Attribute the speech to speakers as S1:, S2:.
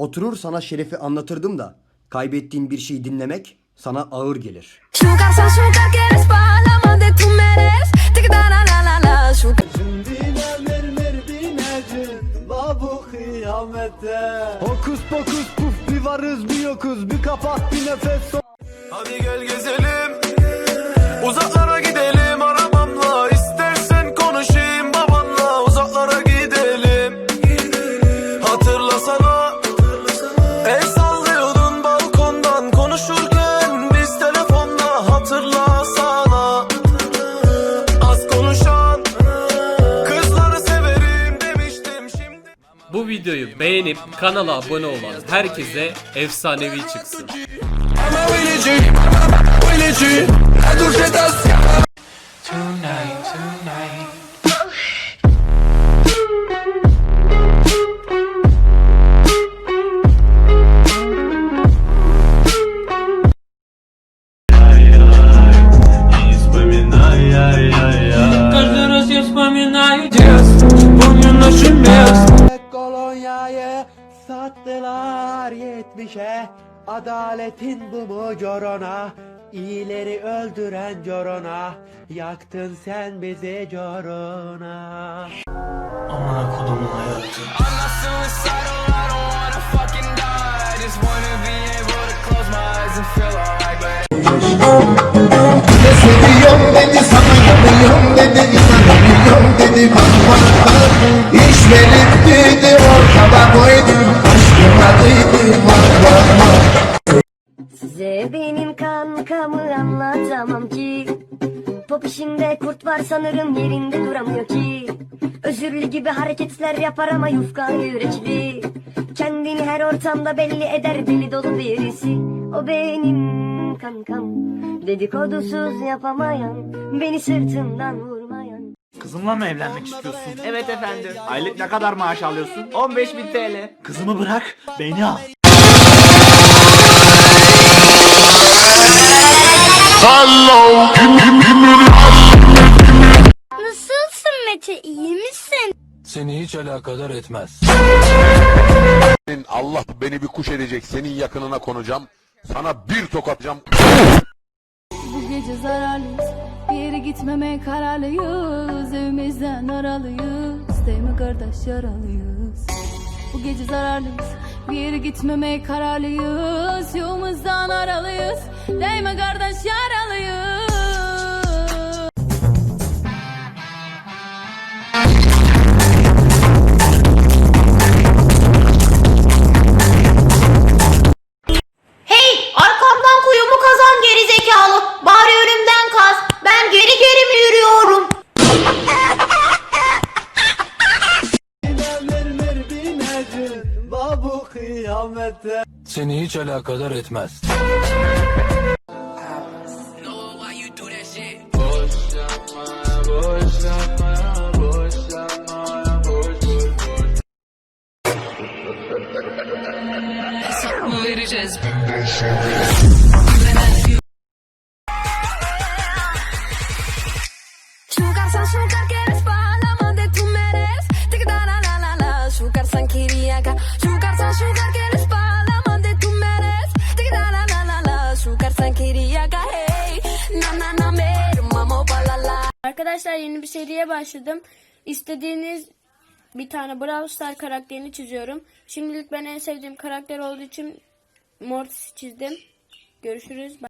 S1: Oturur sana şerefi anlatırdım da kaybettiğin bir şeyi dinlemek sana ağır gelir.
S2: Hokus pokus puf bir varız bir yokuz. Bir kapat bir nefes.
S3: Hadi gel gezelim. Uzaklara
S4: Bu videoyu beğenip kanala abone olan herkese efsanevi çıksın.
S2: Sattılar yetmişe Adaletin bu mu corona İyileri öldüren corona Yaktın sen bizi corona.
S5: Amına kodumun hayatı.
S6: Seviyorum
S7: Size benim kankamı anlatamam ki Pop işinde kurt var sanırım yerinde duramıyor ki Özürlü gibi hareketler yapar ama yufka yürekli Kendini her ortamda belli eder deli dolu birisi O benim kankam Dedikodusuz yapamayan Beni sırtımdan vurmayan
S8: Kızımla mı evlenmek istiyorsun? Evet efendim. Aylık ne kadar maaş alıyorsun? 15 bin TL. Kızımı bırak, beni al.
S7: Nasılsın Mete? İyi misin?
S5: Seni hiç alakadar etmez.
S9: Allah beni bir kuş edecek. Senin yakınına konacağım. Sana bir tokatacağım.
S10: Bu gece zararlıyız. Bir yere gitmemeye kararlıyız. Evimizden aralıyız. Değil mi kardeş? Yaralıyız. Bu gece zararlıyız. Bir yere gitmemeye kararlıyız. Yolumuzdan aralıyız Değil mi kardeş yaralıyız
S7: Hey arkamdan kuyumu kazan geri zekalı Bari önümden kaz. Ben geri geri mi yürüyorum?
S2: Kıyamete
S5: Seni hiç alakadar etmez.
S10: Sugar son sugar quieres palama de tu meres Tic da la la la la Sugar san
S11: Arkadaşlar yeni bir seriye başladım. İstediğiniz bir tane Brawl Star karakterini çiziyorum. Şimdilik ben en sevdiğim karakter olduğu için Mortis'i çizdim. Görüşürüz.